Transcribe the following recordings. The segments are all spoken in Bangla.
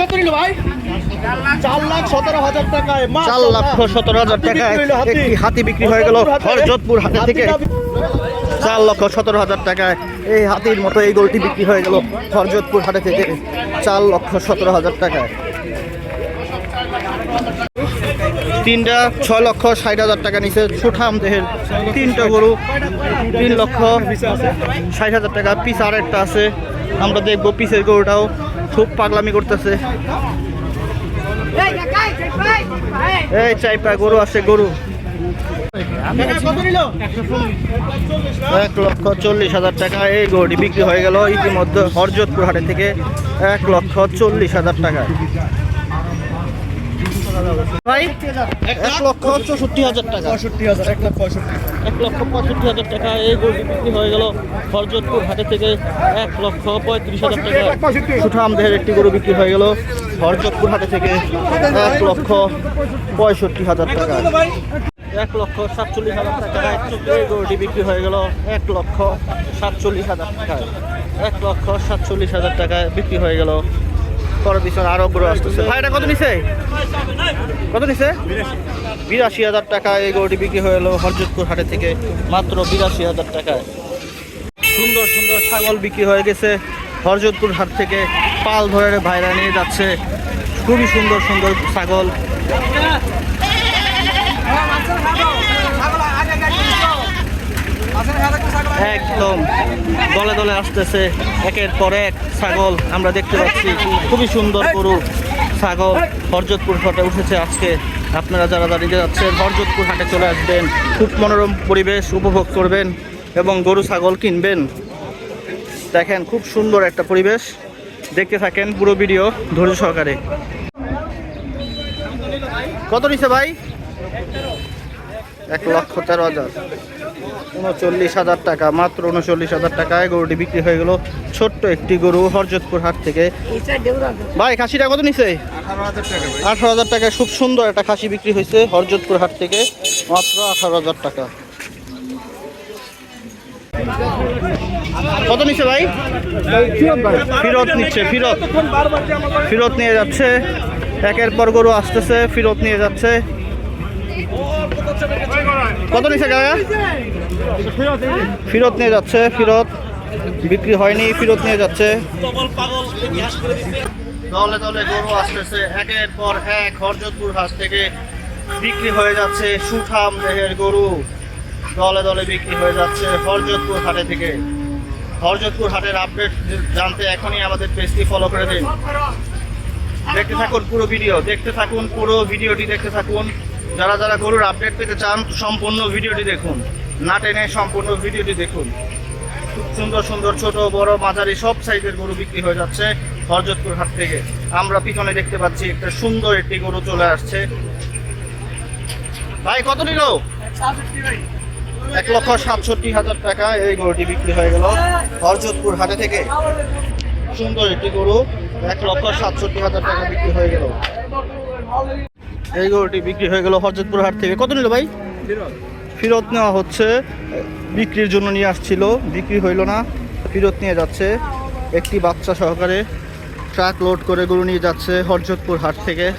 কত নিল ভাই? চার লাখ সতেরো হাজার টাকায় চার লক্ষ সতেরো হাজার টাকায় একটি হাতি। বিক্রি হয়ে গেল হরজতপুর হাটে থেকে। চার লক্ষ সতেরো হাজার টাকায় এই হাতির মতো এই গরুটি বিক্রি হয়ে গেল হরজতপুর হাটে থেকে। চার লক্ষ সতেরো হাজার টাকায়। তিনটা ছয় লক্ষ ষাট হাজার টাকা নিচে সুঠাম দেহের তিনটা গরু, তিন লক্ষ ষাট হাজার টাকা। পিস আর একটা আছে, আমরা দেখব পিসের গরুটাও। খুব পাগলামি করতেছে। এই চাইপা গরু আছে, গরু। এক লক্ষ চল্লিশ হাজার টাকা এই গরুটি বিক্রি হয়ে গেল ইতিমধ্যে হরজতপুর হাটে থেকে এক লক্ষ চল্লিশ হাজার টাকা। ভাই এক লক্ষ চৌষট্টি হাজার টাকা। পঁয়ষট্টি হাজার এক লাখ পঁয়ষট্টি। এক লক্ষ পঁয়ষট্টি হাজার টাকা এই গরুটি বিক্রি হয়ে গেল হরজতপুর হাটে থেকে এক লক্ষ পঁয়ত্রিশ হাজার টাকা। সুঠাম দেহের একটি গরু বিক্রি হয়ে গেল হরজতপুর হাটে থেকে এক লক্ষ পঁয়ষট্টি হাজার টাকা। এক লক্ষ সাতচল্লিশ হাজার টাকায় এই গরুটি বিক্রি হয়ে গেল এক লক্ষ সাতচল্লিশ হাজার টাকায়। এক লক্ষ সাতচল্লিশ হাজার টাকায় বিক্রি হয়ে গেল পরের পিছনে আরও গরু আসতেছে। ভাই এটা কত নিছে? কত নিছে? বিরাশি হাজার টাকা এই গরুটি বিক্রি হয়ে গেলো হরজতপুর হাটে থেকে মাত্র বিরাশি হাজার টাকায়। সুন্দর সুন্দর ছাগল বিক্রি হয়ে গেছে হরজতপুর হাট থেকে। পাল ধরে ভাইরা নিয়ে যাচ্ছে। খুবই সুন্দর সুন্দর ছাগল। দলে দলে আসতেছে, একের পর এক ছাগল আমরা দেখতে পাচ্ছি। খুবই সুন্দর গরু, ছাগল হরজতপুর হাটে উঠেছে আজকে। আপনারা যারা দাঁড়িয়ে যাচ্ছেন হরজতপুর হাটে চলে আসবেন। খুব মনোরম পরিবেশ উপভোগ করবেন এবং গরু, ছাগল কিনবেন। দেখেন, খুব সুন্দর একটা পরিবেশ। দেখতে থাকেন পুরো ভিডিও ধৈর্য সহকারে। কত নিছে ভাই? এক লক্ষ তেরো হাজার। উনচল্লিশ হাজার টাকা মাত্র উনচল্লিশ হাজার টাকায় গরুটি বিক্রি হয়ে গেল ছোট্ট একটি গরু হরজতপুর হাট থেকে। ভাই খাসিটা কত নিছে? আঠারো হাজার টাকায় খুব সুন্দর একটা খাসি বিক্রি হয়েছে হরজতপুর হাট থেকে মাত্র আঠারো হাজার টাকা। কত নিচ্ছে ভাই? ফিরত নিচ্ছে ফিরত। ফিরত নিয়ে যাচ্ছে। একের পর গরু আসতেছে ফিরত নিয়ে যাচ্ছে। কত নিচ্ছে গায়া? ফিরত নিয়ে যাচ্ছে, ফিরত। বিক্রি হয়নি, ফিরত নিয়ে যাচ্ছে। দলে দলে গরু আসতেছে। একের পর এক হরজতপুর হাট থেকে বিক্রি হয়ে যাচ্ছে সুঠাম দেহের গরু। দলে দলে বিক্রি হয়ে যাচ্ছে হরজতপুর হাটে থেকে। হরজতপুর হাটের আপডেট জানতে এখনই আমাদের পেজটি ফলো করে দিন। দেখতে থাকুন পুরো ভিডিও, দেখতে থাকুন পুরো ভিডিওটি দেখতে থাকুন। যারা যারা গরুর আপডেট পেতে চান, সম্পূর্ণ ভিডিওটি দেখুন। না টেনে সম্পূর্ণ ভিডিওটি দেখুন। খুব সুন্দর সুন্দর ছোট, বড়, মাঝারি, সব সাইজের গরু বিক্রি হয়ে যাচ্ছে হরজতপুর হাট থেকে। আমরা পিছনে দেখতে পাচ্ছি একটা সুন্দর একটি গরু চলে আসছে। ভাই, কত নিল? এক লক্ষ সাতষট্টি হাজার টাকা এই গরুটি বিক্রি হয়ে গেল হরজতপুর হাটে থেকে। সুন্দর একটি গরু, এক লক্ষ সাতষট্টি হাজার টাকা বিক্রি হয়ে গেল। এই গরুটি বিক্রি হয়ে গেল হরজতপুর হাট থেকে। কত নিল ভাই? ফেরত নেওয়া হচ্ছে, বিক্রির জন্য নিয়ে আসছিল, বিক্রি হইল না, ফেরত নিয়ে যাচ্ছে। একটি বাচ্চা সহকারে ট্রাক লোড করে গরু নিয়ে যাচ্ছে হরজতপুর হাট থেকে।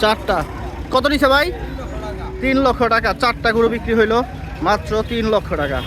চারটা। কত নিছে ভাই? তিন লক্ষ টাকা। চারটা গরু বিক্রি হইল, মাত্র তিন লক্ষ টাকা।